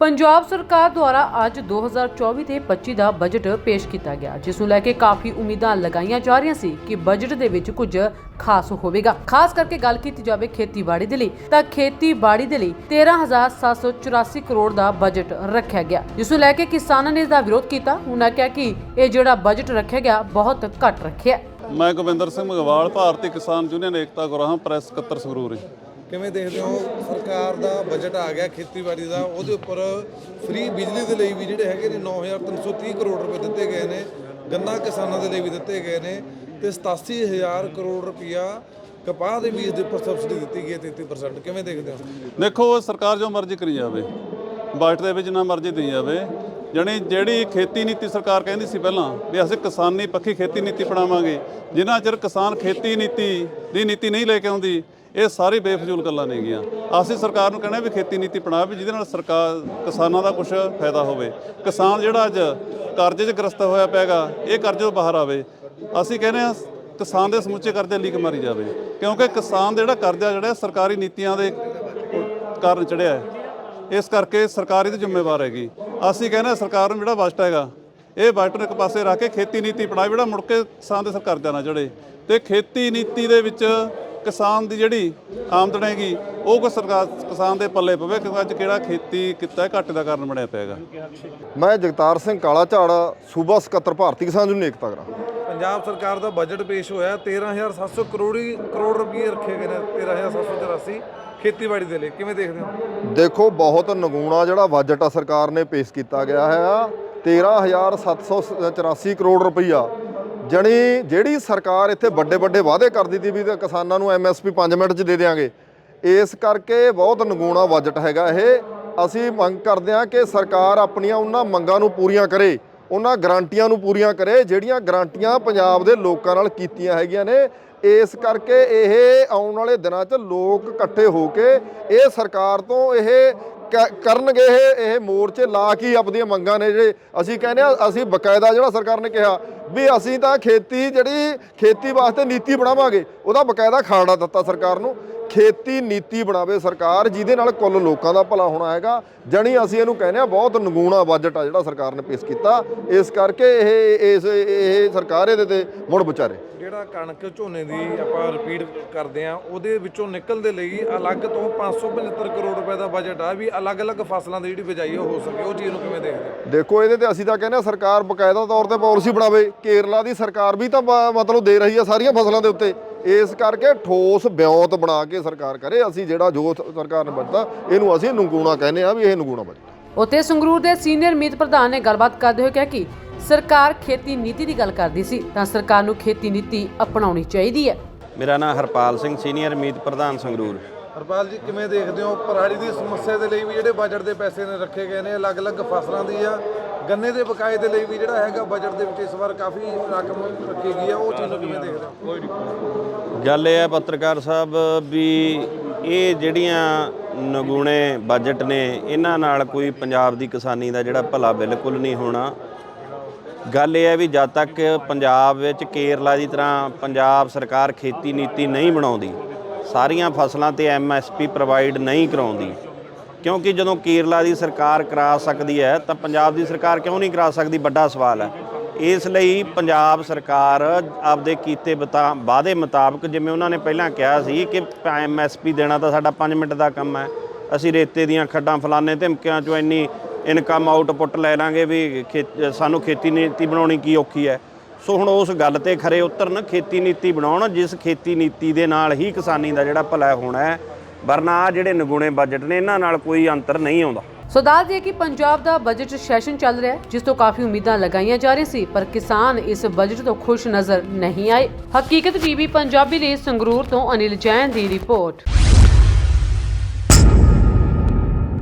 ਪੰਜਾਬ ਸਰਕਾਰ ਦੁਆਰਾ ਅੱਜ 2024 ਤੇ 25 ਦਾ ਬਜਟ ਪੇਸ਼ ਕੀਤਾ ਗਿਆ, ਜਿਸ ਨੂੰ ਲੈ ਕੇ ਕਾਫੀ ਉਮੀਦਾਂ ਲਗਾਈਆਂ ਜਾ ਰਹੀਆਂ ਸੀ ਕਿ ਬਜਟ ਦੇ ਵਿੱਚ ਕੁਝ ਖਾਸ ਹੋਵੇਗਾ। ਖਾਸ ਕਰਕੇ ਗੱਲ ਕੀਤੀ ਜਾਵੇ ਖੇਤੀਬਾੜੀ ਦੇ ਲਈ, ਤਾਂ ਖੇਤੀਬਾੜੀ ਦੇ ਲਈ 13784 ਕਰੋੜ ਦਾ ਬਜਟ ਰੱਖਿਆ ਗਿਆ। ਜਿਸ ਨੂੰ ਲੈ ਕੇ ਕਿਸਾਨਾਂ ਨੇ ਇਸ ਦਾ ਵਿਰੋਧ ਕੀਤਾ। ਉਹਨਾਂ ਕਿਹਾ ਕਿ ਇਹ ਜਿਹੜਾ ਬਜਟ ਰੱਖਿਆ ਗਿਆ, ਬਹੁਤ ਘੱਟ ਰੱਖਿਆ। ਮੈਂ ਗੋਬਿੰਦਰ ਸਿੰਘ ਮਗਵਾਲ, ਭਾਰਤੀ ਕਿਸਾਨ ਯੂਨੀਅਨ ਏਕਤਾ ਗੁਰਾਹਾਂ ਪ੍ਰੈਸ ਸਕੱਤਰ ਸੰਗਰੂਰ। ਕਿਵੇਂ ਦੇਖਦੇ ਹੋ? ਸਰਕਾਰ ਦਾ ਬਜਟ ਆ ਗਿਆ, ਖੇਤੀਬਾੜੀ ਦਾ, ਉਹਦੇ ਉੱਪਰ ਫ੍ਰੀ ਬਿਜਲੀ ਦੇ ਲਈ ਵੀ ਜਿਹੜੇ ਹੈਗੇ ਨੇ 9330 ਕਰੋੜ ਰੁਪਏ ਦਿੱਤੇ ਗਏ ਨੇ ਗੰਨਾ ਕਿਸਾਨਾਂ ਦੇ ਲਈ ਵੀ ਦਿੱਤੇ ਗਏ ਨੇ ਤੇ 87000 ਕਰੋੜ ਰੁਪਇਆ ਕਪਾਹ ਦੇ ਬੀਜ ਦੇ ਉੱਪਰ ਸਬਸਿਡੀ ਦਿੱਤੀ ਗਈ ਹੈ 33% ਕਿਵੇਂ ਦੇਖਦੇ ਹੋ? ਦੇਖੋ ਸਰਕਾਰ ਜੋ ਮਰਜ਼ੀ ਕਰੀ ਜਾਵੇ ਬਜਟ ਦੇ ਵਿੱਚ ਨਾ ਮਰਜ਼ੀ ਦੇਈ ਜਾਵੇ, ਜਾਣੀ ਜਿਹੜੀ ਖੇਤੀ ਨੀਤੀ ਸਰਕਾਰ ਕਹਿੰਦੀ ਸੀ ਪਹਿਲਾਂ ਵੀ ਅਸੀਂ ਕਿਸਾਨੀ ਪੱਖੀ ਖੇਤੀ ਨੀਤੀ ਬਣਾਵਾਂਗੇ ਜਿੰਨਾ ਚਿਰ ਕਿਸਾਨ ਖੇਤੀ ਨੀਤੀ ਦੀ ਨੀਤੀ ਨਹੀਂ ਲੈ ਕੇ ਆਉਂਦੀ ਇਹ ਸਾਰੀ ਬੇਫਜ਼ੂਲ ਗੱਲਾਂ ਨੇਗੀਆਂ ਅਸੀਂ ਸਰਕਾਰ ਨੂੰ ਕਹਿੰਦੇ ਵੀ ਖੇਤੀ ਨੀਤੀ ਬਣਾਵੇ ਵੀ ਜਿਹਦੇ ਨਾਲ ਸਰਕਾਰ, ਕਿਸਾਨਾਂ ਦਾ ਕੁਝ ਫਾਇਦਾ ਹੋਵੇ। ਕਿਸਾਨ ਜਿਹੜਾ ਅੱਜ ਕਰਜ਼ੇ 'ਚ ਗ੍ਰਸਤ ਹੋਇਆ ਪੈਗਾ ਇਹ ਕਰਜ਼ੇ ਤੋਂ ਬਾਹਰ ਆਵੇ। ਅਸੀਂ ਕਹਿੰਦੇ ਹਾਂ ਕਿਸਾਨ ਦੇ ਸਮੁੱਚੇ ਕਰਜ਼ੇ ਲੀਕ ਮਾਰੀ ਜਾਵੇ। ਕਿਉਂਕਿ ਕਿਸਾਨ ਦਾ ਜਿਹੜਾ ਕਰਜ਼ਾ ਜਿਹੜਾ ਸਰਕਾਰੀ ਨੀਤੀਆਂ ਦੇ ਕਾਰਨ ਚੜਿਆ ਹੈ। ਇਸ ਕਰਕੇ ਸਰਕਾਰ ਇਹਦੀ ਜ਼ਿੰਮੇਵਾਰ ਹੈਗੀ। ਅਸੀਂ ਕਹਿੰਦੇ ਹਾਂ ਸਰਕਾਰ ਨੂੰ ਜਿਹੜਾ ਬਜਟ ਹੈਗਾ, ਇਹ ਬਜਟ ਨੂੰ ਇੱਕ ਪਾਸੇ ਰੱਖ ਕੇ ਖੇਤੀ ਨੀਤੀ ਬਣਾਵੇ ਜਿਹੜਾ ਮੁੜ ਕੇ ਕਿਸਾਨ ਦੇ ਸਿਰ ਕਰਜ਼ਾ ਨਾ ਚੜੇ ਤੇ ਖੇਤੀ ਨੀਤੀ ਦੇ ਵਿੱਚ ਕਿਸਾਨ ਦੀ ਜਿਹੜੀ ਆਮਦਨ ਹੈਗੀ ਉਹ ਕੋ ਸਰਕਾਰ ਕਿਸਾਨ ਦੇ ਪੱਲੇ ਪਵੇ ਕਿਉਂਕਿ ਅੱਜ ਕਿਹੜਾ ਖੇਤੀ ਕਿੱਤਾ ਹੈ, ਘਾਟੇ ਦਾ ਕਾਰਨ ਬਣਿਆ ਪਿਆ ਹੈਗਾ। ਮੈਂ ਜਗਤਾਰ ਸਿੰਘ ਕਾਲਾ ਝਾੜ ਸੂਬਾ ਸਕੱਤਰ ਭਾਰਤੀ ਕਿਸਾਨ ਯੂਨੀਅਨ ਏਕਤਾ ਗਰਾ ਪੰਜਾਬ ਸਰਕਾਰ ਦਾ ਬਜਟ ਪੇਸ਼ ਹੋਇਆ 13700 ਕਰੋੜੀ ਕਰੋੜ ਰੁਪਏ ਰੱਖੇ ਗਏ ਨੇ 13784 ਖੇਤੀਬਾੜੀ ਦੇ ਲਈ। ਕਿਵੇਂ ਦੇਖਦੇ ਹੋ? ਦੇਖੋ ਬਹੁਤ ਨਗੂਣਾ ਜਿਹੜਾ ਬਜਟ ਆ ਸਰਕਾਰ ਨੇ ਪੇਸ਼ ਕੀਤਾ ਗਿਆ ਹੈ। ਆ 13784 ਕਰੋੜ ਰੁਪਈਆ ਜਣੀ ਜਿਹੜੀ ਸਰਕਾਰ ਇੱਥੇ ਵੱਡੇ ਵੱਡੇ ਵਾਅਦੇ ਕਰਦੀ ਸੀ ਵੀ ਤੇ ਕਿਸਾਨਾਂ ਨੂੰ ਐਮਐਸਪੀ 5 ਮਿੰਟ 'ਚ ਦੇ ਦੇਾਂਗੇ ਇਸ ਕਰਕੇ ਬਹੁਤ ਨਗੂਣਾ ਬਜਟ ਹੈਗਾ ਇਹ। ਅਸੀਂ ਮੰਗ ਕਰਦੇ ਹਾਂ ਕਿ ਸਰਕਾਰ ਆਪਣੀਆਂ ਉਹਨਾਂ ਮੰਗਾਂ ਨੂੰ ਪੂਰੀਆਂ ਕਰੇ, ਉਹਨਾਂ ਗਰੰਟੀਆਂ ਨੂੰ ਪੂਰੀਆਂ ਕਰੇ, ਜਿਹੜੀਆਂ ਗਰੰਟੀਆਂ ਪੰਜਾਬ ਦੇ ਲੋਕਾਂ ਨਾਲ ਕੀਤੀਆਂ ਹੈਗੀਆਂ ਨੇ ਇਸ ਕਰਕੇ ਇਹ ਆਉਣ ਵਾਲੇ ਦਿਨਾਂ 'ਚ ਲੋਕ ਇਕੱਠੇ ਹੋ ਕੇ ਇਹ ਸਰਕਾਰ ਤੋਂ ਇਹ ਕ- ਕਰਨਗੇ ਇਹ ਇਹ ਮੋਰਚੇ ਲਾ ਕੇ ਹੀ ਆਪਣੀਆਂ ਮੰਗਾਂ ਨੇ ਜਿਹੜੇ ਅਸੀਂ ਕਹਿੰਦੇ ਆ ਅਸੀਂ ਬਕਾਇਦਾ ਜਿਹੜਾ ਸਰਕਾਰ ਨੇ ਕਿਹਾ ਵੀ ਅਸੀਂ ਤਾਂ ਖੇਤੀ ਜਿਹੜੀ ਖੇਤੀ ਵਾਸਤੇ ਨੀਤੀ ਬਣਾਵਾਂਗੇ, ਉਹਦਾ ਬਕਾਇਦਾ ਖਾੜਾ ਦਿੱਤਾ ਸਰਕਾਰ ਨੂੰ। ਖੇਤੀ ਨੀਤੀ ਬਣਾਵੇ ਸਰਕਾਰ ਜਿਹਦੇ ਨਾਲ ਕੁੱਲ ਲੋਕਾਂ ਦਾ ਭਲਾ ਹੋਣਾ ਹੈਗਾ। ਜਣੀ ਅਸੀਂ ਇਹਨੂੰ ਕਹਿੰਦੇ ਆ ਬਹੁਤ ਨਗੂਣਾ ਬਜਟ ਆ ਜਿਹੜਾ ਸਰਕਾਰ ਨੇ ਪੇਸ਼ ਕੀਤਾ। ਇਸ ਕਰਕੇ ਇਹ ਇਸ ਇਹ ਸਰਕਾਰ ਇਹਦੇ ਤੇ ਮੁੜ ਵਿਚਾਰੇ। ਜਿਹੜਾ ਕਣਕ ਝੋਨੇ ਦੀ ਆਪਾਂ ਰਿਪੀਟ ਕਰਦੇ ਆ ਉਹਦੇ ਵਿੱਚੋਂ ਨਿਕਲਣ ਦੇ ਲਈ ਅਲੱਗ ਤੋਂ 575 ਕਰੋੜ ਰੁਪਏ ਦਾ ਬਜਟ ਆ ਵੀ ਅਲੱਗ-ਅਲੱਗ ਫਸਲਾਂ ਦੀ ਜਿਹੜੀ ਬਿਜਾਈ ਹੋ ਸਕੇ। ਉਹ ਚੀਜ਼ ਨੂੰ ਕਿਵੇਂ ਦੇਖਦੇ ਦੇਖੋ ਇਹਦੇ ਤੇ ਅਸੀਂ ਤਾਂ ਕਹਿੰਦੇ ਆ ਸਰਕਾਰ ਬਕਾਇਦਾ ਤੌਰ ਤੇ ਪਾਲਿਸੀ ਬਣਾਵੇ। ਕੇਰਲਾ ਦੀ ਸਰਕਾਰ ਵੀ ਤਾਂ ਮਤਲਬ ਦੇ ਰਹੀ ਆ ਸਾਰੀਆਂ ਫਸਲਾਂ ਦੇ ਉੱਤੇ। ਇਸ ਕਰਕੇ ਠੋਸ ਬਿਉਂਤ ਬਣਾ ਕੇ ਸਰਕਾਰ ਕਰੇ। ਅਸੀਂ ਜਿਹੜਾ ਜੋ ਸਰਕਾਰ ਨੇ ਬਜਟਾ ਇਹਨੂੰ ਅਸੀਂ ਨਗੂਣਾ ਕਹਿੰਦੇ ਆ ਵੀ ਇਹ ਨਗੂਣਾ ਬਜਟ ਉੱਥੇ ਸੰਗਰੂਰ ਦੇ ਸੀਨੀਅਰ ਮੀਤ ਪ੍ਰਧਾਨ ਨੇ ਗੱਲਬਾਤ ਕਰਦੇ ਹੋਏ ਕਿਹਾ ਕਿ ਸਰਕਾਰ ਖੇਤੀ ਨੀਤੀ ਦੀ ਗੱਲ ਕਰਦੀ ਸੀ ਤਾਂ ਸਰਕਾਰ ਨੂੰ ਖੇਤੀ ਨੀਤੀ ਅਪਣਾਉਣੀ ਚਾਹੀਦੀ ਹੈ। ਮੇਰਾ ਨਾਮ ਹਰਪਾਲ ਸਿੰਘ ਸੀਨੀਅਰ ਮੀਤ ਪ੍ਰਧਾਨ ਸੰਗਰੂਰ। ਹਰਪਾਲ ਜੀ ਕਿਵੇਂ ਦੇਖਦੇ ਹੋ? ਪਰਾਲੀ ਦੀ ਸਮੱਸਿਆ ਦੇ ਲਈ ਵੀ ਜਿਹੜੇ ਬਜਟ ਦੇ ਪੈਸੇ ਨੇ ਰੱਖੇ ਗਏ ਨੇ ਅਲੱਗ-ਅਲੱਗ ਫਸਲਾਂ ਦੀ ਆ। ਗੰਨੇ ਦੇ ਬਕਾਏ ਦੇ ਲਈ ਵੀ ਜਿਹੜਾ ਹੈਗਾ ਬਜਟ ਦੇ ਵਿੱਚ ਇਸ ਵਾਰ ਕਾਫੀ ਰਕਮ ਰੱਖੀ ਗਈ ਆ ਉਹ ਚੀਜ਼ ਨੂੰ ਕਿਵੇਂ ਦੇਖਦੇ ਹੋ? ਗੱਲ ਇਹ ਹੈ ਪੱਤਰਕਾਰ ਸਾਹਿਬ ਵੀ ਇਹ ਜਿਹੜੀਆਂ ਨਗੂਣੇ ਬਜਟ ਨੇ, ਇਹਨਾਂ ਨਾਲ ਕੋਈ ਪੰਜਾਬ ਦੀ ਕਿਸਾਨੀ ਦਾ ਜਿਹੜਾ ਭਲਾ ਬਿਲਕੁਲ ਨਹੀਂ ਹੋਣਾ। ਗੱਲ ਇਹ ਹੈ ਵੀ ਜਦ ਤੱਕ ਪੰਜਾਬ ਵਿੱਚ ਕੇਰਲਾ ਦੀ ਤਰ੍ਹਾਂ ਪੰਜਾਬ ਸਰਕਾਰ ਖੇਤੀ ਨੀਤੀ ਨਹੀਂ ਬਣਾਉਂਦੀ, ਸਾਰੀਆਂ ਫਸਲਾਂ ਤੇ ਐਮਐਸਪੀ ਪ੍ਰੋਵਾਈਡ ਨਹੀਂ ਕਰਾਉਂਦੀ, ਕਿਉਂਕਿ ਜਦੋਂ ਕੇਰਲਾ ਦੀ ਸਰਕਾਰ ਕਰਾ ਸਕਦੀ ਹੈ, ਤਾਂ ਪੰਜਾਬ ਦੀ ਸਰਕਾਰ ਕਿਉਂ ਨਹੀਂ ਕਰਾ ਸਕਦੀ? ਵੱਡਾ ਸਵਾਲ ਹੈ। ਇਸ ਲਈ ਪੰਜਾਬ ਸਰਕਾਰ ਆਪਦੇ ਕੀਤੇ ਬਤਾ- ਵਾਅਦੇ ਮੁਤਾਬਕ, ਜਿਵੇਂ ਉਹਨਾਂ ਨੇ ਪਹਿਲਾਂ ਕਿਹਾ ਸੀ ਕਿ ਐਮਐਸਪੀ ਦੇਣਾ ਤਾਂ ਸਾਡਾ 5 ਮਿੰਟ ਦਾ ਕੰਮ ਹੈ। ਅਸੀਂ ਰੇਤੇ ਦੀਆਂ ਖੱਡਾਂ ਫਲਾਣੇ ਧਮਕਿਆਂ ਚੋਂ ਇੰਨੀ ਇਨਕਮ ਆਊਟਪੁੱਟ ਲੈ ਲਾਂਗੇ ਵੀ ਖੇ- ਸਾਨੂੰ ਖੇਤੀ ਨੀਤੀ ਬਣਾਉਣੀ ਕੀ ਔਖੀ ਹੈ। ਸੋ ਹੁਣ ਉਸ ਗੱਲ ਤੇ ਖਰੇ ਉਤਰਨ, ਖੇਤੀ ਨੀਤੀ ਬਣਾਉਣ, ਜਿਸ ਖੇਤੀ ਨੀਤੀ ਦੇ ਨਾਲ ਹੀ ਕਿਸਾਨੀ ਦਾ ਜਿਹੜਾ ਭਲਾ ਹੋਣਾ ਹੈ, ਵਰਨਾ ਜਿਹੜੇ ਨਗੂਣੇ ਬਜਟ ਨੇ, ਇਹਨਾਂ ਨਾਲ ਕੋਈ ਅੰਤਰ ਨਹੀਂ ਆਉਂਦਾ। ਸੋ ਦੱਸ ਦਈਏ ਕਿ ਪੰਜਾਬ ਦਾ ਬਜਟ ਸੈਸ਼ਨ ਚੱਲ ਰਿਹਾ ਹੈ, ਜਿਸ ਤੋਂ ਕਾਫੀ ਉਮੀਦਾਂ ਲਗਾਈਆਂ ਜਾ ਰਹੀਆਂ ਸੀ, ਪਰ ਕਿਸਾਨ ਇਸ ਬਜਟ ਤੋਂ ਖੁਸ਼ ਨਜ਼ਰ ਨਹੀਂ ਆਏ। ਹਕੀਕਤ ਟੀਵੀ, ਪੰਜਾਬੀ ਲਈ ਸੰਗਰੂਰ ਤੋਂ ਅਨਿਲ ਜੈਨ ਦੀ ਰਿਪੋਰਟ।